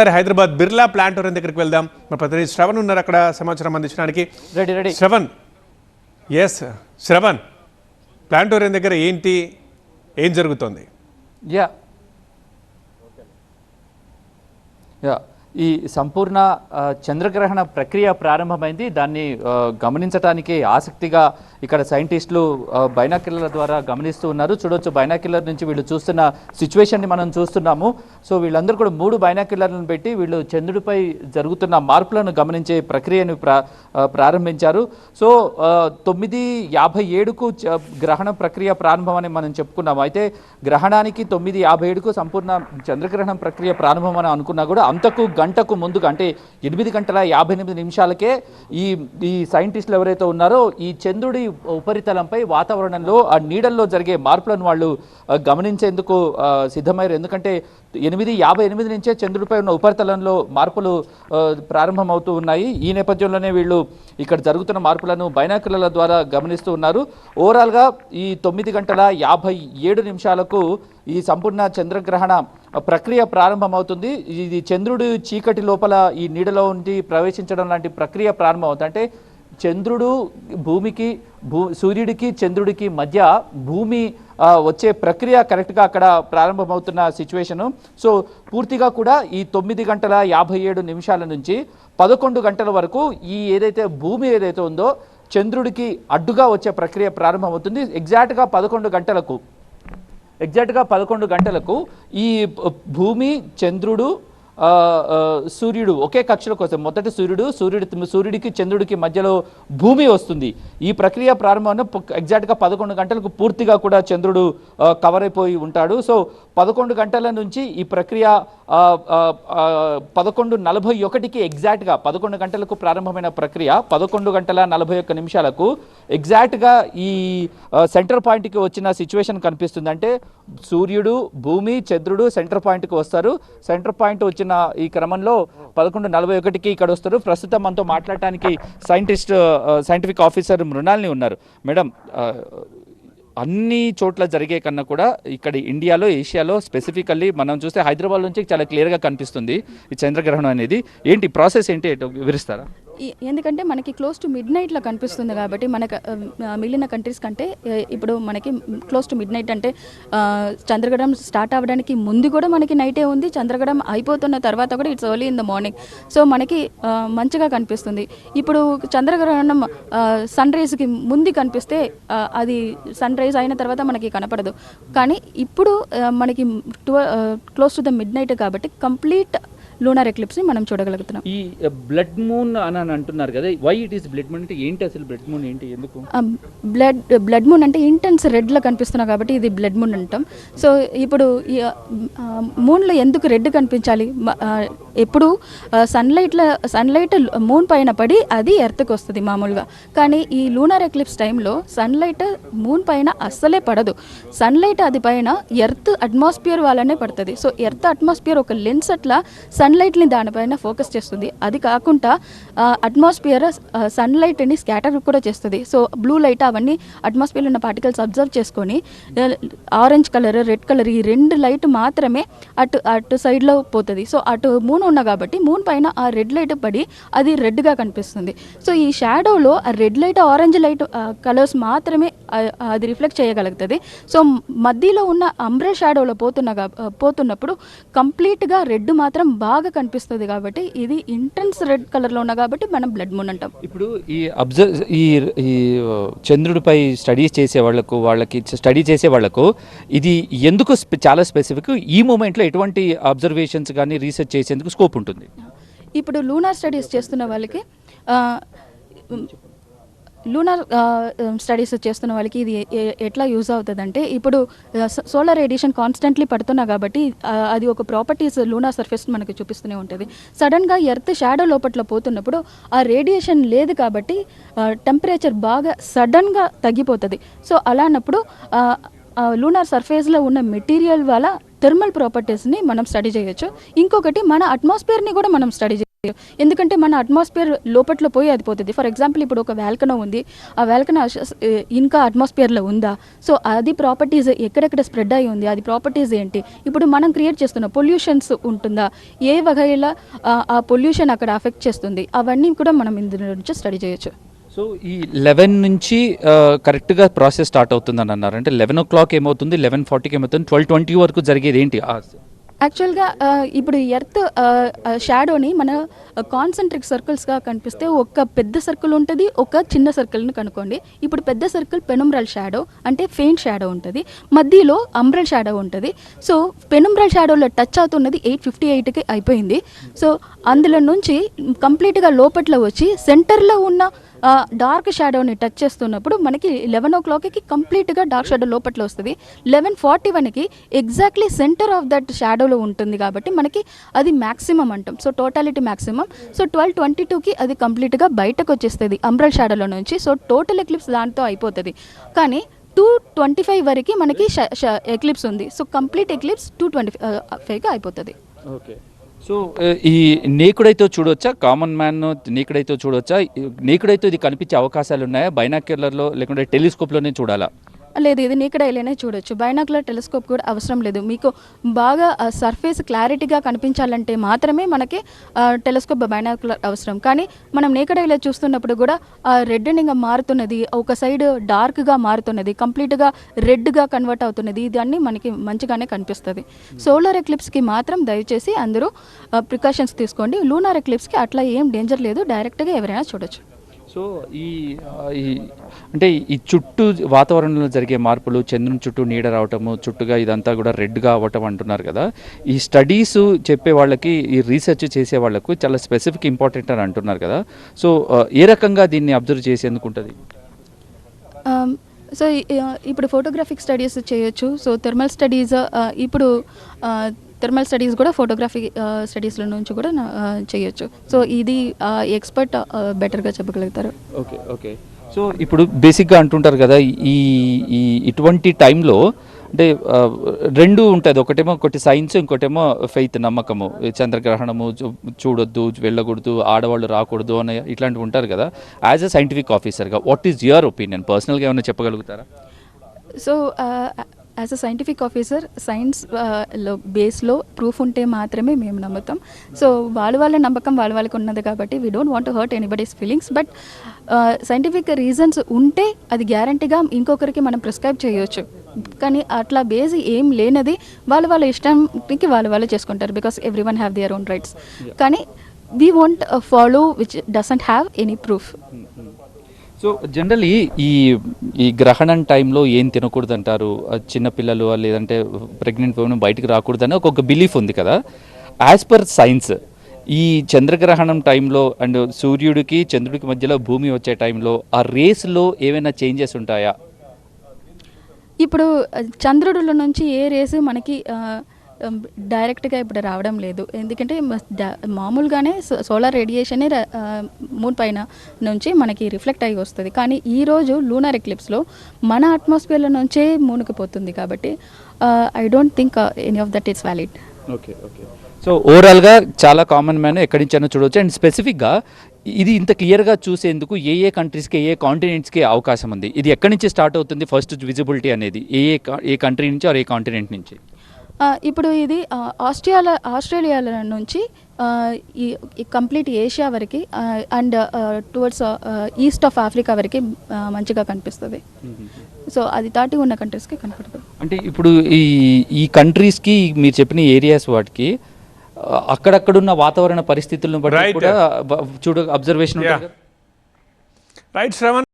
సరే హైదరాబాద్ బిర్లా ప్లాంటోరియం దగ్గరికి వెళ్దాం. మా ప్రతినిధి శ్రవణ్ ఉన్నారు అక్కడ సమాచారం అందించడానికి. Ready ready. Shravan. Yes Shravan. Planetarium దగ్గర ఏంటి ఏం జరుగుతోంది? యా యా ఈ సంపూర్ణ చంద్రగ్రహణ ప్రక్రియ ప్రారంభమైంది. దాన్ని గమనించడానికి ఆసక్తిగా ఇక్కడ సైంటిస్టులు బైనాకిల్లర్ల ద్వారా గమనిస్తూ ఉన్నారు. చూడొచ్చు బైనాకిల్లర్ నుంచి వీళ్ళు చూస్తున్న సిచ్యువేషన్ని మనం చూస్తున్నాము. సో వీళ్ళందరూ కూడా మూడు బైనాకిల్లర్లను పెట్టి వీళ్ళు చంద్రుడిపై జరుగుతున్న మార్పులను గమనించే ప్రక్రియను ప్రా ప్రారంభించారు. సో తొమ్మిది యాభై ఏడుకు గ్రహణ ప్రక్రియ ప్రారంభం అని మనం చెప్పుకున్నాము. అయితే గ్రహణానికి తొమ్మిది యాభై ఏడుకు సంపూర్ణ చంద్రగ్రహణం ప్రక్రియ ప్రారంభం అని అనుకున్నా కూడా అంతకు గంటకు ముందుగా అంటే ఎనిమిది గంటల యాభై ఎనిమిది నిమిషాలకే ఈ ఈ సైంటిస్టులు ఎవరైతే ఉన్నారో ఈ చంద్రుడి ఉపరితలంపై వాతావరణంలో ఆ నీడల్లో జరిగే మార్పులను వాళ్ళు గమనించేందుకు సిద్ధమయ్యారు. ఎందుకంటే ఎనిమిది యాభై ఎనిమిది నుంచే చంద్రుడిపై ఉన్న ఉపరితలంలో మార్పులు ప్రారంభమవుతూ ఉన్నాయి. ఈ నేపథ్యంలోనే వీళ్ళు ఇక్కడ జరుగుతున్న మార్పులను బైనాకులర్ల ద్వారా గమనిస్తూ ఉన్నారు. ఓవరాల్గా ఈ తొమ్మిది గంటల యాభై ఏడు నిమిషాలకు ఈ సంపూర్ణ చంద్రగ్రహణ ప్రక్రియ ప్రారంభమవుతుంది. ఇది చంద్రుడు చీకటి లోపల ఈ నీడలో ఉండి ప్రవేశించడం లాంటి ప్రక్రియ ప్రారంభమవుతుంది. అంటే చంద్రుడు భూమికి భూ సూర్యుడికి చంద్రుడికి మధ్య భూమి వచ్చే ప్రక్రియ కరెక్ట్గా అక్కడ ప్రారంభమవుతున్న సిచ్యువేషను. సో పూర్తిగా కూడా ఈ తొమ్మిది గంటల యాభై ఏడు నిమిషాల నుంచి పదకొండు గంటల వరకు ఈ ఏదైతే భూమి ఏదైతే ఉందో చంద్రుడికి అడ్డుగా వచ్చే ప్రక్రియ ప్రారంభమవుతుంది. ఎగ్జాక్ట్గా పదకొండు గంటలకు ఎగ్జాక్ట్గా పదకొండు గంటలకు ఈ భూమి చంద్రుడు సూర్యుడు ఒకే కక్షలోకి వస్తాయి మొదటి సూర్యుడు సూర్యుడి సూర్యుడికి చంద్రుడికి మధ్యలో భూమి వస్తుంది. ఈ ప్రక్రియ ప్రారంభంలో ఎగ్జాక్ట్గా పదకొండు గంటలకు పూర్తిగా కూడా చంద్రుడు కవర్ అయిపోయి ఉంటాడు. సో పదకొండు గంటల నుంచి ఈ ప్రక్రియ పదకొండు నలభై ఒకటికి ఎగ్జాక్ట్గా పదకొండు గంటలకు ప్రారంభమైన ప్రక్రియ పదకొండు గంటల నలభై ఒక్క నిమిషాలకు ఎగ్జాక్ట్గా ఈ సెంటర్ పాయింట్కి వచ్చిన సిచ్యువేషన్ కనిపిస్తుంది అంటే సూర్యుడు భూమి చంద్రుడు సెంటర్ పాయింట్కి వస్తారు. సెంటర్ పాయింట్ వచ్చిన ఈ క్రమంలో పదకొండు నలభై ఒకటికి ఇక్కడ వస్తారు. ప్రస్తుతం మనతో మాట్లాడటానికి సైంటిస్ట్ సైంటిఫిక్ ఆఫీసర్ మృణాల్ని ఉన్నారు. మేడం అన్ని చోట్ల జరిగే కన్నా కూడా ఇక్కడ ఇండియాలో ఏషియాలో స్పెసిఫికల్లీ మనం చూస్తే హైదరాబాద్ నుంచి చాలా క్లియర్గా కనిపిస్తుంది ఈ చంద్రగ్రహణం అనేది. ఏంటి ప్రాసెస్ ఏంటి వివరిస్తారా? ఎందుకంటే మనకి క్లోజ్ టు మిడ్ నైట్లో కనిపిస్తుంది కాబట్టి మనకు మిగిలిన కంట్రీస్ కంటే ఇప్పుడు మనకి క్లోజ్ టు మిడ్ నైట్ అంటే ఆ, చంద్రగ్రహణం స్టార్ట్ అవ్వడానికి ముందు కూడా మనకి నైటే ఉంది చంద్రగ్రహణం అయిపోతున్న తర్వాత కూడా it's only in the morning so మనకి మంచిగా కనిపిస్తుంది. ఇప్పుడు చంద్రగ్రహణం సన్ రైజ్కి ముందు కనిపిస్తే అది సన్ రైజ్ అయిన తర్వాత మనకి కనపడదు. కానీ ఇప్పుడు మనకి too close to the midnight కాబట్టి కంప్లీట్ లూనార్ ఎక్లిప్స్ని మనం చూడగలుగుతున్నాం. ఈ బ్లడ్ మూన్ అని అంటున్నారు కదా why it is blood moon అంటే ఏంటి అసలు బ్లడ్ మూన్ ఏంటి ఎందుకు? బ్లడ్ బ్లడ్ మూన్ అంటే ఇంటెన్స్ రెడ్లో కనిపిస్తున్నా కాబట్టి ఇది బ్లడ్ మూన్ అంటాం. సో ఇప్పుడు మూన్లో ఎందుకు రెడ్ కనిపించాలి? ఎప్పుడు సన్లైట్లో సన్లైట్ మూన్ పైన పడి అది ఎర్త్కి వస్తుంది మామూలుగా. కానీ ఈ లూనార్ ఎక్లిప్స్ టైంలో సన్లైట్ మూన్ పైన అస్సలే పడదు. సన్లైట్ అది పైన ఎర్త్ అట్మాస్ఫియర్ వాళ్ళనే పడుతుంది. సో ఎర్త్ అట్మాస్ఫియర్ ఒక లెన్స్ అట్లా సన్లైట్ని దానిపైన ఫోకస్ చేస్తుంది. అది కాకుండా అట్మాస్ఫియర్ సన్లైట్ని స్కాటర్ కూడా చేస్తుంది. సో బ్లూ లైట్ అవన్నీ అట్మాస్ఫియర్లో ఉన్న పార్టికల్స్ అబ్జర్వ్ చేసుకొని ఆరెంజ్ కలర్ రెడ్ కలర్ ఈ రెండు లైట్ మాత్రమే అటు అటు సైడ్లో పోతుంది. సో అటు మూన్ ఉన్న కాబట్టి మూన్ పైన ఆ రెడ్ లైట్ పడి అది రెడ్గా కనిపిస్తుంది. సో ఈ షాడోలో ఆ red light orange light colours మాత్రమే అది రిఫ్లెక్ట్ చేయగలుగుతుంది. సో మధ్యలో ఉన్న అంబ్రే షాడోలో పోతున్న పోతున్నప్పుడు కంప్లీట్గా రెడ్ మాత్రం బాగా కనిపిస్తుంది కాబట్టి ఇది ఇంటెన్స్ రెడ్ కలర్లో ఉన్న కాబట్టి మనం బ్లడ్ మూన్ అంటాం. ఇప్పుడు ఈ అబ్జర్వ్ ఈ ఈ చంద్రుడిపై స్టడీస్ చేసే వాళ్ళకు వాళ్ళకి స్టడీ చేసే వాళ్ళకు ఇది ఎందుకు చాలా స్పెసిఫిక్? ఈ మూమెంట్లో ఎటువంటి అబ్జర్వేషన్స్ కానీ రీసెర్చ్ చేసేందుకు స్కోప్ ఉంటుంది? ఇప్పుడు లూనార్ స్టడీస్ చేస్తున్న వాళ్ళకి లూనార్ స్టడీస్ uh, um, చేస్తున్న వాళ్ళకి ఇది ఎట్లా యూజ్ అవుతుందంటే ఇప్పుడు సోలార్ రేడియేషన్ కాన్స్టెంట్లీ పడుతున్నా కాబట్టి అది ఒక ప్రాపర్టీస్ లూనార్ సర్ఫేస్ మనకి చూపిస్తూనే ఉంటుంది. సడన్గా ఎర్త్ షాడో లోపట్ల పోతున్నప్పుడు ఆ రేడియేషన్ లేదు కాబట్టి టెంపరేచర్ బాగా సడన్గా తగ్గిపోతుంది. సో అలాన్నప్పుడు లూనార్ సర్ఫేస్లో ఉన్న మెటీరియల్ వల్ల థర్మల్ ప్రాపర్టీస్ని మనం స్టడీ చేయొచ్చు. ఇంకొకటి మన అట్మాస్ఫియర్ని కూడా మనం స్టడీ ఎందుకంటే మన అట్మాస్ఫియర్ లోపట్లో పోయి అది పోతుంది. ఫర్ ఎగ్జాంపుల్ ఇప్పుడు ఒక వ్యాల్కనో ఉంది. ఆ వ్యాల్కనో ఇంకా అట్మాస్ఫియర్లో ఉందా? సో అది ప్రాపర్టీస్ ఎక్కడెక్కడ స్ప్రెడ్ అయి ఉంది? అది ప్రాపర్టీస్ ఏంటి? ఇప్పుడు మనం క్రియేట్ చేస్తున్న పొల్యూషన్స్ ఉంటుందా? ఏ వగైలా ఆ- పొల్యూషన్ అక్కడ అఫెక్ట్ చేస్తుంది? అవన్నీ కూడా మనం ఇందులో నుంచి స్టడీ చేయొచ్చు. సో ఈ లెవెన్ నుంచి కరెక్ట్గా ప్రాసెస్ స్టార్ట్ అవుతుందని అన్నారు. అంటే లెవెన్ ఓ క్లాక్ ఏమవుతుంది? లెవెన్ ఫార్టీకి ఏమవుతుంది? ట్వెల్వ్ ట్వంటీ వరకు జరిగేది ఏంటి? యాక్చువల్గా uh, ఇప్పుడు ఎర్త్ షాడోని uh, uh, మన కాన్సన్ట్రిక్ సర్కిల్స్గా కనిపిస్తే ఒక పెద్ద సర్కిల్ ఉంటుంది ఒక చిన్న సర్కిల్ని కనుక్కోండి. ఇప్పుడు పెద్ద సర్కిల్ పెనుమ్రల్ షాడో అంటే ఫెయింట్ షాడో ఉంటుంది. మధ్యలో అంబ్రల్ షాడో ఉంటుంది. సో పెనుమ్రల్ షాడోలో టచ్ అవుతున్నది ఎయిట్ ఫిఫ్టీ ఎయిట్కి అయిపోయింది. సో అందులో నుంచి కంప్లీట్గా లోపట్లో వచ్చి సెంటర్లో ఉన్న డార్క్ షాడోని టచ్ చేస్తున్నప్పుడు మనకి లెవెన్ ఓ క్లాక్కి కంప్లీట్గా డార్క్ షాడో లోపల వస్తుంది. లెవెన్ ఫార్టీ వన్కి ఎగ్జాక్ట్లీ సెంటర్ ఆఫ్ దట్ షాడోలో ఉంటుంది కాబట్టి మనకి అది మ్యాక్సిమం అంటాం. So totality maximum so twelve twenty టూకి అది కంప్లీట్గా బయటకు వచ్చేస్తుంది అంబ్రల్ షాడోలో నుంచి. సో టోటల్ ఎక్లిప్స్ దాంతో అయిపోతుంది. కానీ టూ ట్వంటీ ఫైవ్ వరకు మనకి ఎక్లిప్స్ ఉంది. So complete eclipse two twenty ఫైవ్గా అయిపోతుంది. ఓకే సో ఈ నేకుడైతే చూడొచ్చా? కామన్ మ్యాన్ నేకుడైతే చూడొచ్చా? నేకుడైతే ఇది కనిపించే అవకాశాలు ఉన్నాయా బైనాక్యులర్లో లేకుంటే టెలిస్కోప్లోనే చూడాలా? లేదు ఇది నీకడ చూడొచ్చు. బైనాకులర్ టెలిస్కోప్ కూడా అవసరం లేదు. మీకు బాగా సర్ఫేస్ క్లారిటీగా కనిపించాలంటే మాత్రమే మనకి టెలిస్కోప్ బైనాకులర్ అవసరం. కానీ మనం నీకడైలో చూస్తున్నప్పుడు కూడా రెడ్డెనింగ్ మారుతున్నది ఒక సైడ్ డార్క్గా మారుతున్నది కంప్లీట్గా రెడ్గా కన్వర్ట్ అవుతున్నది ఇదన్నీ మనకి మంచిగానే కనిపిస్తుంది. సోలార్ ఎక్లిప్స్కి మాత్రం దయచేసి అందరూ ప్రికాషన్స్ తీసుకోండి. లూనార్ ఎక్లిప్స్కి అట్లా ఏం డేంజర్ లేదు. డైరెక్ట్గా ఎవరైనా చూడొచ్చు. సో ఈ ఈ అంటే ఈ చుట్టూ వాతావరణంలో జరిగే మార్పులు చంద్రుని చుట్టూ నీడ రావటము చుట్టూగా ఇదంతా కూడా రెడ్గా అవ్వటం అంటున్నారు కదా. ఈ స్టడీస్ చెప్పే వాళ్ళకి ఈ రీసెర్చ్ చేసే వాళ్ళకు చాలా స్పెసిఫిక్ ఇంపార్టెంట్ అని అంటున్నారు కదా. సో ఏ రకంగా దీన్ని అబ్జర్వ్ చేసేందుకు ఉంటుంది సో ఇప్పుడు ఫోటోగ్రాఫిక్ స్టడీస్ చేయొచ్చు. సో థెర్మల్ స్టడీస్ ఇప్పుడు థెర్మల్ స్టడీస్ కూడా ఫోటోగ్రఫీ స్టడీస్ల నుంచి కూడా ఆ, చేయొచ్చు. సో ఇది ఎక్స్పర్ట్ బెటర్గా చెప్పగలుగుతారు. Okay okay. సో ఇప్పుడు బేసిక్గా అంటుంటారు కదా ఈ ఈ ఇటువంటి టైంలో అంటే రెండు ఉంటుంది. ఒకటేమో ఒకటి సైన్స్ ఇంకోటేమో ఫెయిత్ నమ్మకము. చంద్రగ్రహణము చూడొద్దు వెళ్ళకూడదు ఆడవాళ్ళు రాకూడదు అని ఇట్లాంటివి ఉంటారు కదా. యాజ్ అ సైంటిఫిక్ ఆఫీసర్గా వాట్ ఈస్ యువర్ ఒపీనియన్ పర్సనల్గా ఏమైనా చెప్పగలుగుతారా? So as a scientific officer సైన్స్లో బేస్లో ప్రూఫ్ ఉంటే మాత్రమే మేము నమ్ముతాం. సో వాళ్ళ వాళ్ళ నమ్మకం వాళ్ళ వాళ్ళకి ఉన్నది కాబట్టి we don't want hurt anybody's feelings but scientific reasons ఉంటే అది గ్యారంటీగా ఇంకొకరికి మనం ప్రిస్క్రైబ్ చేయొచ్చు. కానీ అట్లా బేస్ ఏం లేనది వాళ్ళ వాళ్ళ ఇష్టానికి వాళ్ళు వాళ్ళు చేసుకుంటారు because every one have their own rights కానీ we want follow which doesn't have any proof so generally ఈ ఈ గ్రహణం టైంలో ఏం తినకూడదు అంటారు చిన్నపిల్లలు లేదంటే ప్రెగ్నెంట్ ఉమెన్ బయటకు రాకూడదని ఒక బిలీఫ్ ఉంది కదా. యాజ్ పర్ సైన్స్ ఈ చంద్రగ్రహణం టైంలో అండ్ సూర్యుడికి చంద్రుడికి మధ్యలో భూమి వచ్చే టైంలో ఆ రేస్లో ఏమైనా చేంజెస్ ఉంటాయా? ఇప్పుడు ఆ, చంద్రుడిలో నుంచి ఏ రేసు మనకి డైరెక్ట్గా ఇప్పుడు రావడం లేదు. ఎందుకంటే మామూలుగానే సో- సోలార్ రేడియేషనే మూన్ పైన నుంచి మనకి రిఫ్లెక్ట్ అయ్యి వస్తుంది. కానీ ఈ రోజు లూనార్ ఎక్లిప్స్లో మన అట్మాస్ఫియర్లో నుంచే మూనుకు పోతుంది కాబట్టి I don't think any of that is valid. Okay okay. So ఓవరాల్గా చాలా కామన్ మ్యాన్ ఎక్కడి నుంచైనా చూడవచ్చు అండ్ స్పెసిఫిక్గా ఇది ఇంత క్లియర్గా చూసేందుకు ఏ ఏ కంట్రీస్కి ఏ ఏ కాంటినెంట్స్కి అవకాశం ఉంది? ఇది ఎక్కడి నుంచి స్టార్ట్ అవుతుంది ఫస్ట్ విజిబిలిటీ అనేది? ఏ ఏ ఏ కంట్రీ నుంచి ఆర్ ఏ కాంటినెంట్ నుంచి? ఇప్పుడు ఇది ఆస్ట్రేలియా ఆస్ట్రేలియాల నుంచి ఈ కంప్లీట్ ఏషియా వరకు and towards east of Africa వరకు మంచిగా కనిపిస్తుంది. సో అది దాటి ఉన్న కంట్రీస్కి కనపడదు. అంటే ఇప్పుడు ఈ ఈ కంట్రీస్కి మీరు చెప్పిన ఏరియాస్ వాటికి అక్కడక్కడున్న వాతావరణ పరిస్థితులను బట్టి. కూడా చూడ అబ్జర్వేషన్. రైట్ శ్రవణ్